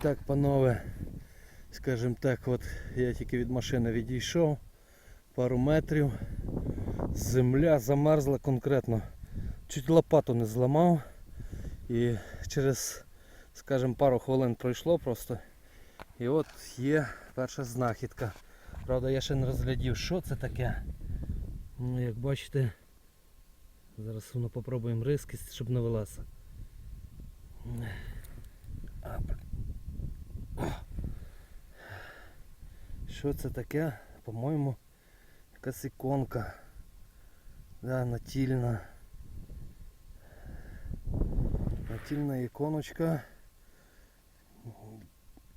Так, панове, скажімо так, от я тільки від машини відійшов пару метрів. Земля замерзла конкретно. Чуть лопату не зламав. І через, скажімо, пару хвилин пройшло просто. І от є перша знахідка. Правда, я ще не розглядів, що це таке. Ну, як бачите, зараз воно попробуємо рискість, щоб не вилазило. А, блін. Що це таке? По-моєму, якась іконка. Да, натільна. Натільна іконочка.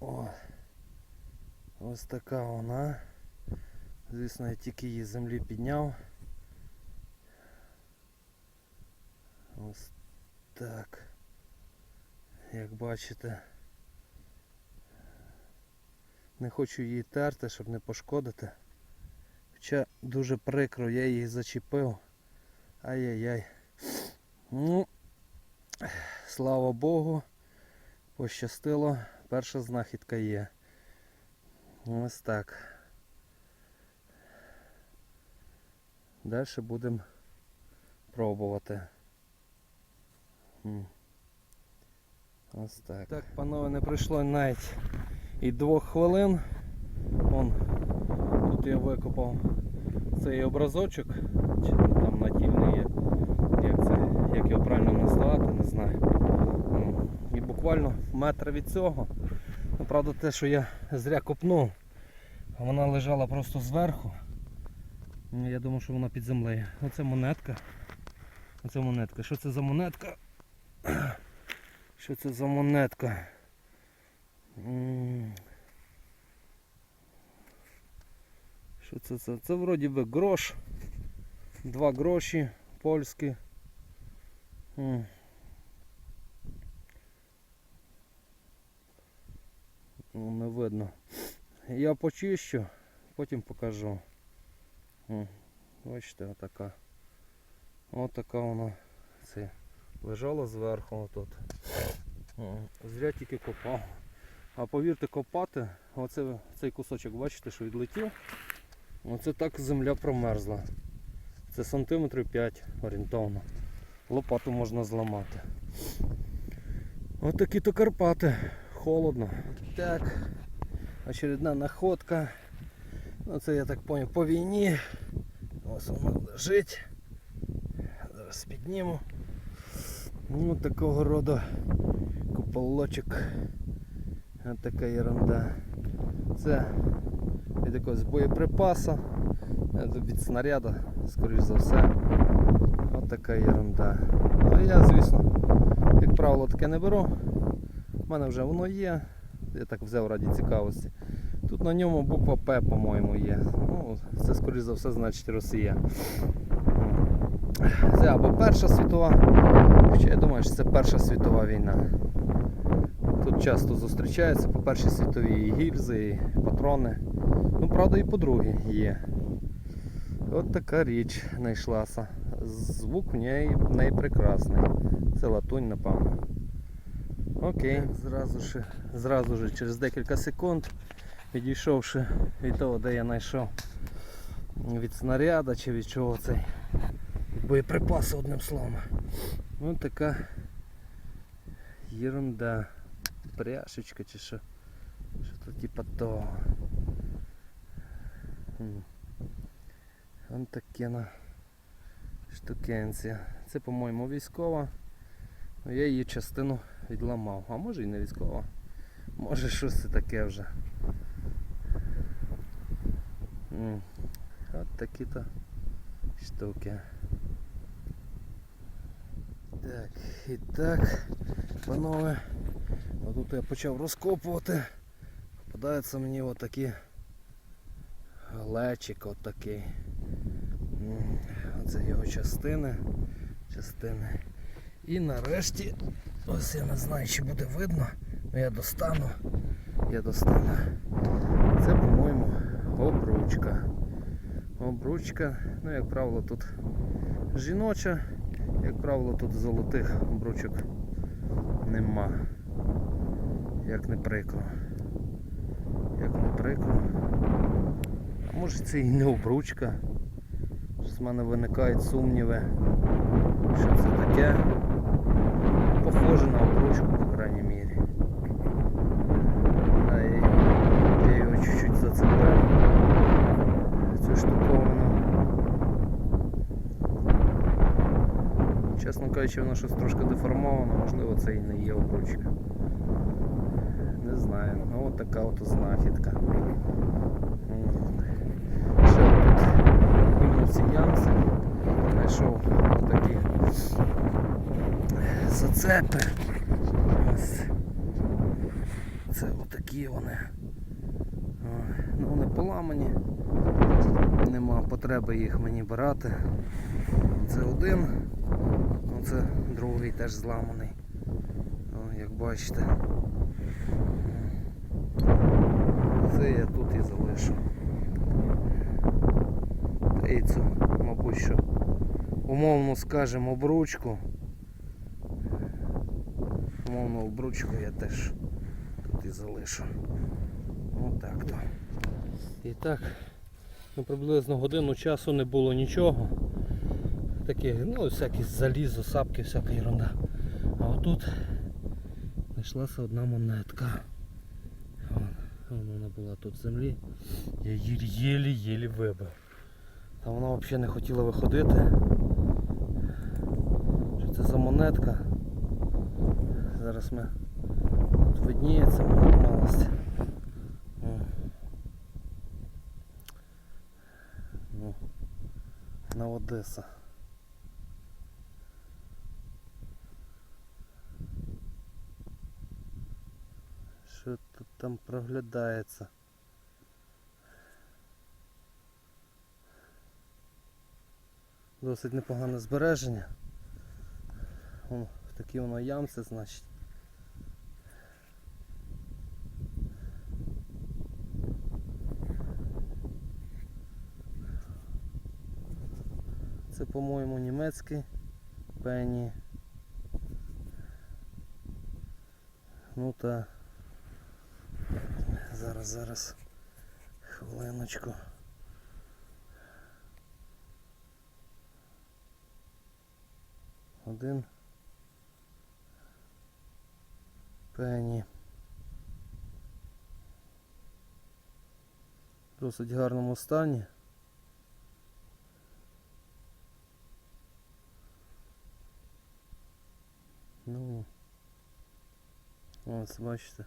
О, ось така вона. Звісно, я тільки її з землі підняв. Ось так. Як бачите. Не хочу її терти, щоб не пошкодити. Хоча дуже прикро, я її зачепив. Ай-яй-яй. Ну, слава Богу, пощастило, перша знахідка є. Ось так. Далі будемо пробувати. Ось так. Так, панове, не пройшло навіть і двох хвилин. Вон, тут я викопав цей образочок, чи там натільний є, як, це, як його правильно назвати, не знаю. І буквально метр від цього. Ну, правда, те, що я зря копнув, вона лежала просто зверху. Ну, Я думав, що вона під землею. Оце монетка. Оце монетка. Що це за монетка? Що це за монетка? Що це це? Це вроді би грош. Два гроші польські. Ну, не видно. Я почищу, потім покажу. Бачите, отака. Отака вона це лежала зверху отут. Зря тільки копав. А повірте, копати, оце, цей кусочок, бачите, що відлетів. Оце так земля промерзла. Це сантиметрів 5 орієнтовно. Лопату можна зламати. Ось такі то Карпати. Холодно. Так. Очередна находка. Ну це я так поняв по війні. Ось вона лежить. Зараз підніму. Ну такого роду куполочок. Ось така ерунда. Це від якогось боєприпаса, від снаряду, скоріш за все. Ось така ерунда. Ну я, звісно, як правило, таке не беру. У мене вже воно є. Я так взяв раді цікавості. Тут на ньому буква П, по-моєму, є. Ну, це, скоріш за все, значить Росія. Це або Перша світова, хоча я думаю, що це Перша світова війна. Тут часто зустрічаються по Першій світовій і гільзи, і патрони. Ну, правда, і по другій є. От така річ знайшлася. Звук в неї, в прекрасний. Це латунь, напевно. Окей, зразу ж, зразу ж через декілька секунд, відійшовши від того, де я знайшов від снаряда чи від чого цей від боєприпасу одним словом. Ось така ерунда. Пряшечка чи що. Що-то типа того. Вон таке на штукенція. Це, по-моєму, військова. Ну, я її частину відламав. А може і не військова. Може щось це таке вже. От такі-то штуки. Так, і так, панове, отут я почав розкопувати. Попадаються мені отакі глечик отакий. Оце його частини. частини. І нарешті, ось я не знаю, чи буде видно, але я достану. Я достану. Це, по-моєму, обручка. Обручка, ну як правило, тут жіноча, як правило, тут золотих обручок нема. Як не прикро. Як не прикро. А може це і не обручка. В мене виникають сумніви. Що це таке? Похоже на обручку, по крайній мірі. А я його чуть-чуть зацепив. Цю штуковину. Чесно кажучи, воно щось трошки деформовано, можливо це і не є обручка. Ну от така от знахідка. Ще тут цій ямці знайшов отакі зацепи. Ось. Це отакі вони. Ну вони поламані. Нема потреби їх мені брати. Це один. Ну, це другий теж зламаний. Як бачите. Це я тут і залишу. Та і цю, мабуть, що умовно скажемо обручку. Умовно обручку я теж тут і залишу. Отак то. І так, ну, приблизно годину часу не було нічого. Такі, ну, всякі залізо, сапки, всяка ерунда. А отут знайшлася одна монетка. Вон, вон вона була тут в землі. Я її єлі-єлі вибив. Та вона взагалі не хотіла виходити. Що це за монетка? Зараз ми тут видніється малость. Ну, на Одеса. Що тут там проглядається? Досить непогане збереження. Вон, в такій воно ямці, значить. Це, по-моєму, німецький пені. Ну та зараз, зараз. Хвилиночку. Один. Пені. В досить гарному стані. Ну, ось бачите.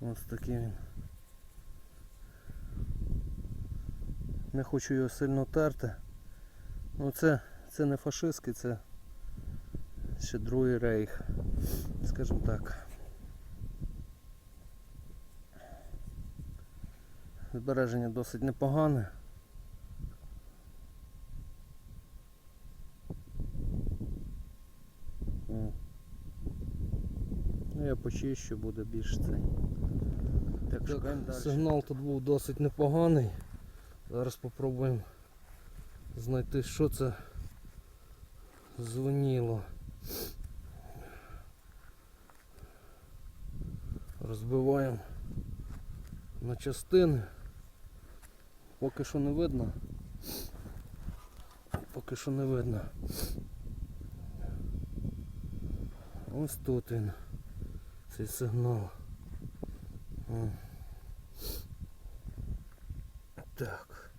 Ось такий він. Не хочу його сильно терти. Ну це, це не фашистський, це ще другий рейх, скажімо так. Збереження досить непогане. Ну я почищу, буде більш цей. Так, шукаємо далі. Сигнал тут був досить непоганий. Зараз спробуємо знайти, що це дзвоніло. Розбиваємо на частини. Поки що не видно. Поки що не видно. Ось тут він. Цей сигнал. Так.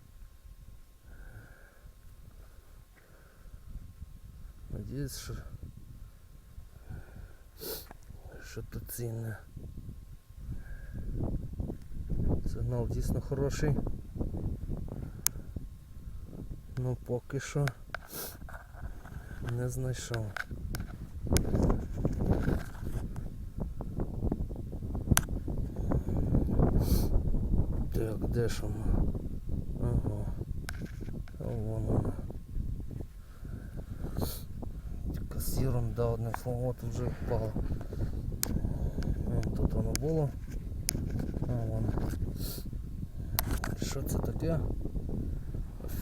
Надіюсь, що що то цінне. Сигнал дійсно хороший. Ну поки що не знайшов. Так, де ж воно? Ага. А вон воно. Ерунда, одним словом, от вже впало. Тут воно було. А вон. Що це таке?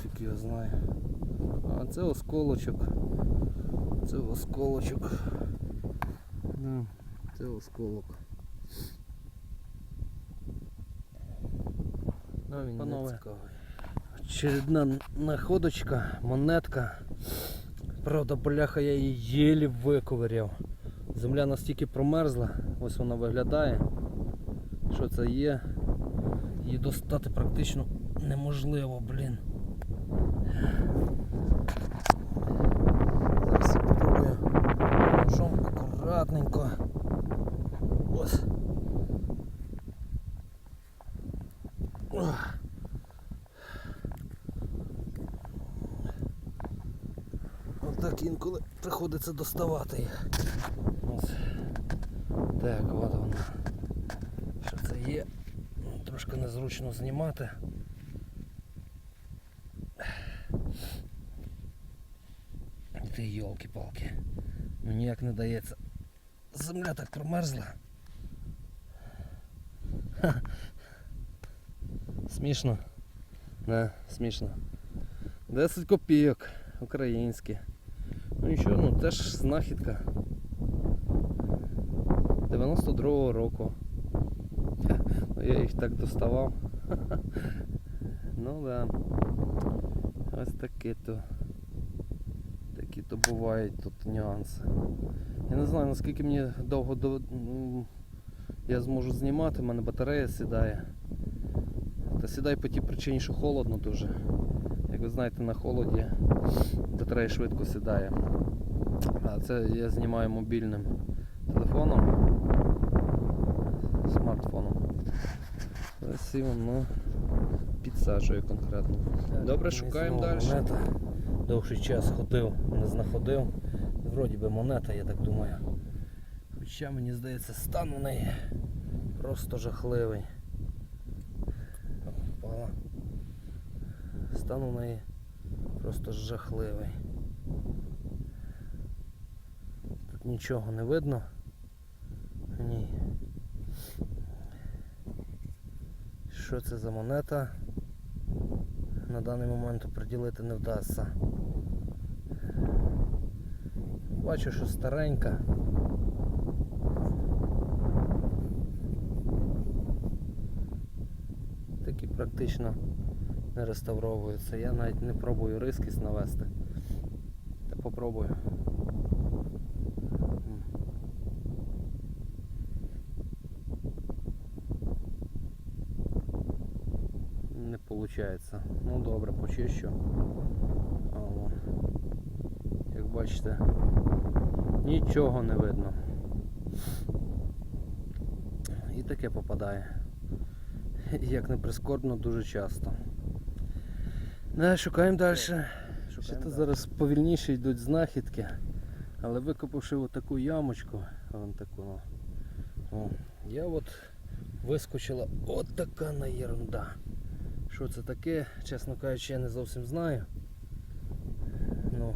Фік його знає. А це осколочок. Це осколочок. Да, це осколок. Ну, він Панове. не цікавий. Очередна находочка, монетка. Правда, бляха, я її єлі виковиряв. Земля настільки промерзла, ось вона виглядає. Що це є? Її достати практично неможливо, блін. Зараз я попробую ножом акуратненько. Ось. Ох. Отак інколи приходиться доставати їх. Ось. Так, от вона. Що це є? Трошки незручно знімати. Ти йолки-палки. Ну ніяк не дається. Земля так промерзла. Ха. Смішно. Не, смішно. 10 копійок українські. Ну нічого, ну теж знахідка. 92-го року. Ну, я їх так доставав. Ну да. Ось такі то. Такі то бувають тут нюанси. Я не знаю наскільки мені довго до... м, я зможу знімати, в мене батарея сідає. Та сідає по тій причині, що холодно дуже. Як ви знаєте, на холоді батарея швидко сідає. А це я знімаю мобільним телефоном, смартфоном. Ось і воно підсаджує конкретно. Добре, шукаємо далі. Монета. Довший час ходив, не знаходив. Вроді би монета, я так думаю. Хоча мені здається, стан у неї просто жахливий. Стан у неї просто жахливий. Тут нічого не видно. Ні. Що це за монета? На даний момент приділити не вдасться. Бачу, що старенька. Такі практично не реставровуються. Я навіть не пробую рискість навести. Та попробую. Не виходить. Ну добре, почищу. Як бачите, нічого не видно. І таке попадає. Як не прискорбно, дуже часто. Да, шукаємо далі. Що то зараз повільніше йдуть знахідки. Але викопавши отаку ямочку, вон таку, ну, о, я от вискочила от така на ерунда. Що це таке, чесно кажучи, я не зовсім знаю. Ну,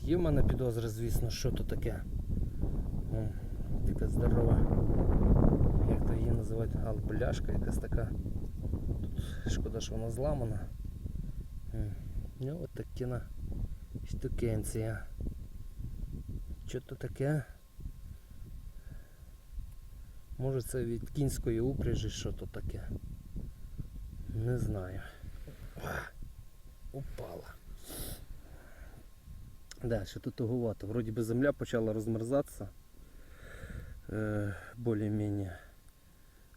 є в мене підозри, звісно, що то таке. О, така здорова. Як то її називають? А, бляшка якась така. Тут шкода, що вона зламана. М, Ну, от такі на штукенція. Що то таке? Може це від кінської упряжі, що то таке. Не знаю. Упала. Да, що тут туговато. Вроді би земля почала розмерзатися. Е, більш-менш.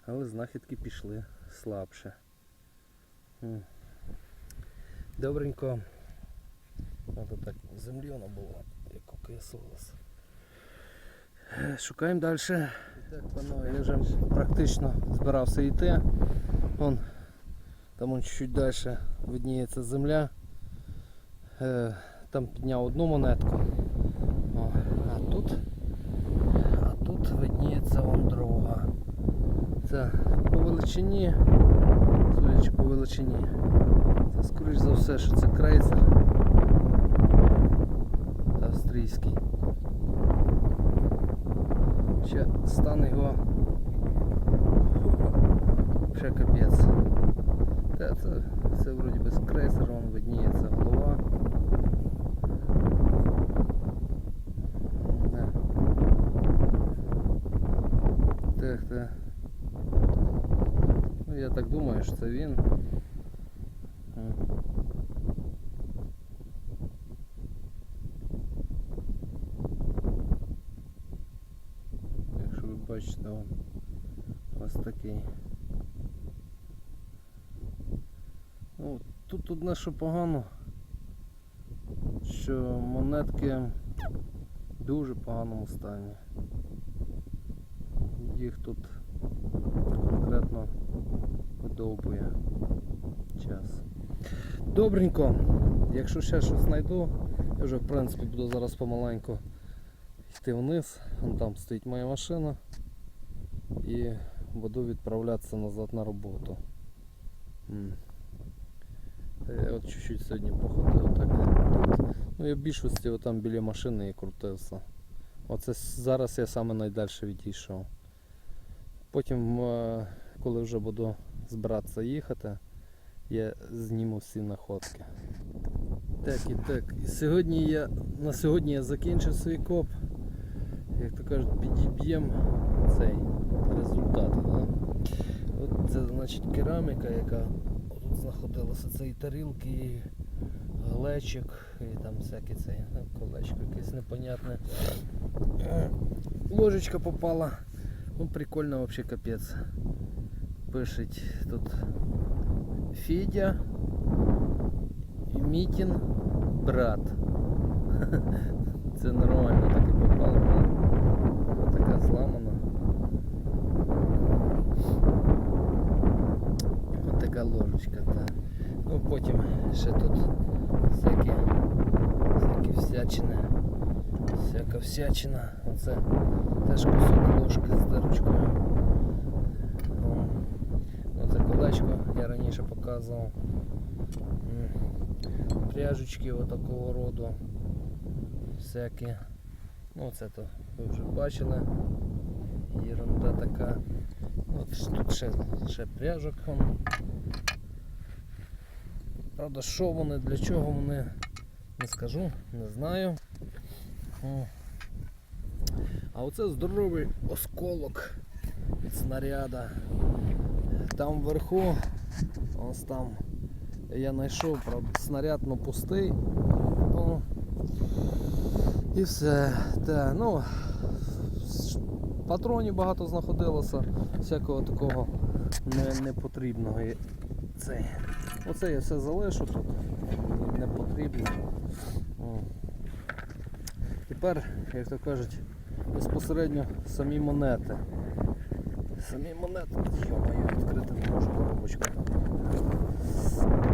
Але знахідки пішли слабше. Добренько. Надо так землено було, як окислилось. Е, Шукаємо далі. Так, панове, я вже практично збирався йти. Вон, там он чуть далі видніється земля. Е, Там підняв одну монетку. О, а тут, а тут видніється он друга. Це по величині, судячи по величині. Це скоріш за все, що це крейсер австрійський. Ще стан його ще капець. Та це Це вроді без крейсера, вон видніється голова. Да. Так, так. Ну, я так думаю, що це він. Ось такий. Ну, тут одне, що погано, що монетки в дуже поганому стані. Їх тут конкретно видовбує час. Добренько, якщо ще щось знайду, я вже в принципі буду зараз помаленьку йти вниз. Там стоїть моя машина і буду відправлятися назад на роботу. Я от чуть-чуть сьогодні походив так. Ну я в більшості там біля машини і крутився. Оце зараз я саме найдальше відійшов. Потім, е, коли вже буду збиратися їхати, я зніму всі находки. Так і так. І сьогодні я на сьогодні я закінчив свій коп. Як то кажуть, підіб'ємо цей результат. Да? От це значить кераміка, яка тут знаходилася. Це і тарілки, і глечик, і там всяке цей ну, колечко якесь непонятне. Е, Ложечка попала. Ну прикольно вообще капець. Пишуть тут Федя і Мітін брат. Це нормально так і попало. Ось така зламана. ложечка. Та. Ну потім ще тут всякі, всякі всячини. Всяка всячина. Оце теж кусок ложки з дирочкою. О. Ну, це колечко я раніше показував. М. Пряжечки отакого роду. Всякі. Ну це то ви вже бачили. Єрунда така. От ж тут ще, ще пряжок. Правда, що вони, для чого вони, не скажу, не знаю. А оце здоровий осколок від снаряда. Там вверху, ось там я знайшов, правда, снаряд ну, пустий. О. І все. Та, ну, патронів багато знаходилося, всякого такого не, непотрібного. Цей. Оце я все залишу тут. Не потрібно. О. Тепер, як то кажуть, безпосередньо самі монети. Самі монети. Йо-моє, відкрити не можу коробочку.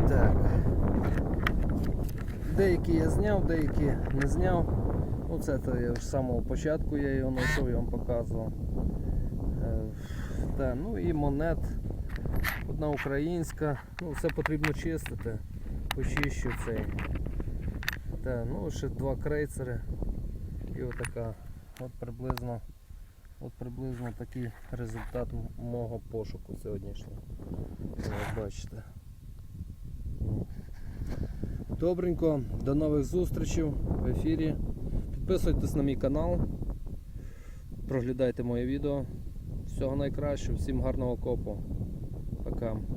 Так. Деякі я зняв, деякі не зняв. Оце то я з самого початку я його знайшов, я вам показував. Е, Та, ну і монет. Одна українська. Ну, все потрібно чистити. Почищу цей. Та, ну ще два крейцери. І отака. От приблизно. От приблизно такий результат мого пошуку сьогоднішнього. Як бачите. Добренько, до нових зустрічей в ефірі. Підписуйтесь на мій канал. Проглядайте моє відео. Всього найкращого, всім гарного копу. Пока.